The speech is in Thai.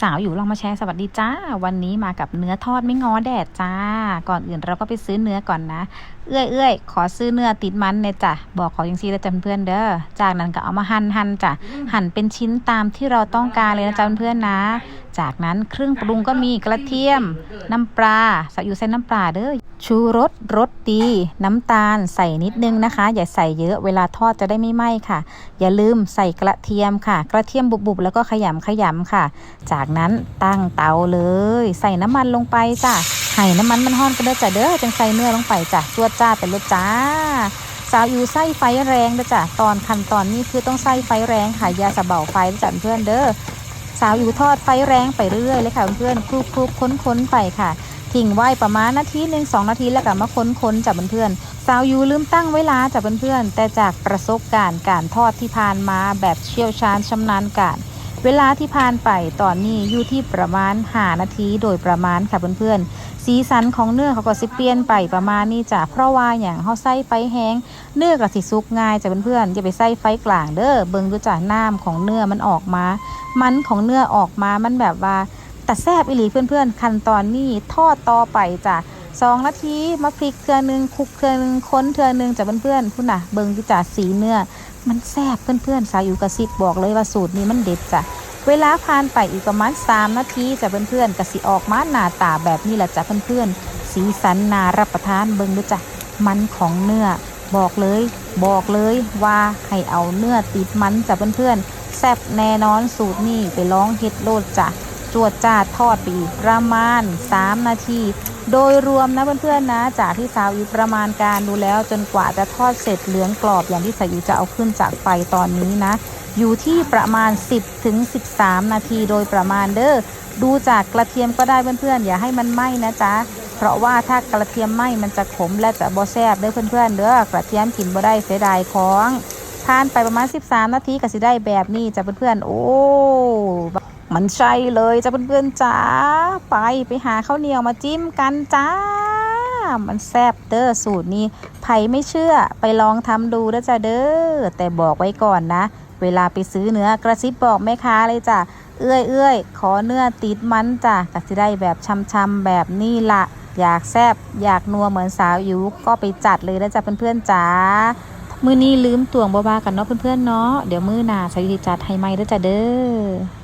สาวอยู่ลองมาแชร์สวัสดีจ้า วันนี้มากับเนื้อทอดไม่งอแดดจ้า ก่อนอื่นเราก็ไปซื้อเนื้อก่อนนะ เอื้อยเอื้อยขอซื้อเนื้อติดมันเนี่ยจ้ะบอกขออย่างซีแล้วจ้ะเพื่อนเด้อจากนั้นก็เอามาหั่นหั่นจ้ะหั่นเป็นชิ้นตามที่เราต้องการเลยนะจ้ะเพื่อนนะ จากนั้นเครื่องปรุงก็มีกระเทียม น้ำปลาใส่อยู่ใส่น้ำปลาเด้อชูรสรสดี น้ำตาลใส่นิดนึงนะคะ อย่าใส่เยอะเวลาทอดจะได้ไม่ไหม้ค่ะ อย่าลืมใส่กระเทียมค่ะ กระเทียมบุบๆแล้วก็ขยำขยำค่ะ จากนั้นตั้งเตาเลย ใส่น้ำมันลงไปจ้ะให้น้ำมันมันห้อนก็ได้จ้ะเด้อจังใส่เนื้อลงไปจ้ะจวดจ้าเป็นรสจ้าสาวอยู่ไส้ไฟแรงเด้อจ้ะตอนขั้นตอนนี้คือต้องไส้ไฟแรงค่ะยาสะเบาไฟเด้อจ้ะเพื่อนเด้อ สาวอยู่ทอดไฟแรงไปเรื่อยเลยค่ะเพื่อนๆคลุกคลุกค้นค้นๆไปค่ะ ทิ้งไว้ประมาณนาทีหนึ่งสองนาทีแล้วก็มาค้นค้นๆจับเพื่อนๆสาวอยู่ลืมตั้งเวลาจับเพื่อนๆแต่จากประสบการณ์การทอดที่ผ่านมาแบบเชี่ยวชาญชำนาญการเวลาที่ผ่านไปตอนนี้อยู่ที่ประมาณหานาทีโดยประมาณค่ะเพื่อนๆ สีสันของเนื้อเขาก็สิเปลี่ยนไปประมาณนี้จ้ะเพราะว่าอย่างเขาใส่ไฟแห้งเนื้อกับสิซุกง่ายจ้ะเพื่อนๆอย่าไปใส่ไฟกลางเด้อเบิ่งดูจ้ะน้ำของเนื้อมันออกมา มันของเนื้อออกมามันแบบว่าแต่แซบอีหลีเพื่อนๆขั้นตอนนี้ทอดต่อไปจ้ะสองนาทีมาพลิกเทือนึงคลุกเทือนึงค้นเทือนึงจ้ะเพื่อนๆพุ่นน่ะเบิ่งดูจ้ะสีเนื้อ มันแซบเพื่อนๆสาอยู่กระซิบบอกเลยว่าสูตรนี้มันเด็ดจ้ะเวลาผ่านไปอีกประมาณ3นาทีจ้ะเพื่อนๆกสิออกมาหน้าตาแบบนี้แหละจ้ะเพื่อนๆสีสันนารับประทานเบิ่งดูจ้ะมันของเนื้อบอกเลย บอกเลยว่าให้เอาเนื้อติดมันจ้ะเพื่อนๆ แซ่บแน่นอนสูตรนี้ไปลองเฮ็ดโลดจ้ะจวดจ้าทอดไปอีกประมาณ 3 นาที โดยรวมนะเพื่อนๆนะจากที่สาวอยู่ประมาณการดูแล้ว จนกว่าจะทอดเสร็จเหลืองกรอบอย่างที่สาวอยู่จะเอาขึ้นจากไฟตอนนี้นะ อยู่ที่ประมาณ 10ถึง13 นาทีโดยประมาณเด้อดูจากกระเทียมก็ได้เพื่อนๆ อย่าให้มันไหม้นะจ๊ะเพราะว่าถ้ากระเทียมไหม้มันจะขมและจะบ่แซ่บเด้อเพื่อนๆเด้อกระเทียมกินบ่ได้เสียดายของ ผ่านไปประมาณ 13 นาทีก็สิได้แบบนี้จ้ะเพื่อนๆโอ้มันใช่เลยจ้ะเพื่อนๆจ้าไปไปหาข้าวเหนียวมาจิ้มกันจ้า มันแซ่บเด้อสูตรนี้ไผไม่เชื่อไปลองทำดูนะจ้ะเด้อแต่บอกไว้ก่อนนะ เวลาไปซื้อเนื้อกระซิบบอกแม่ค้าเลยจ้ะเอื้อยเอื้อยขอเนื้อติดมันจ้ะก็สิได้แบบช่ำๆแบบนี้ละอยากแซบอยากนัวเหมือนสาวอยู่ก็ไปจัดเลยนะจ๊ะเพื่อนๆจ้า มือนี้ลืมตวงบ้าๆกันเนาะเพื่อนๆเนาะเดี๋ยวมือหน้าสาวิธีจัดให้ไหมเด้อจ้ะเด้อ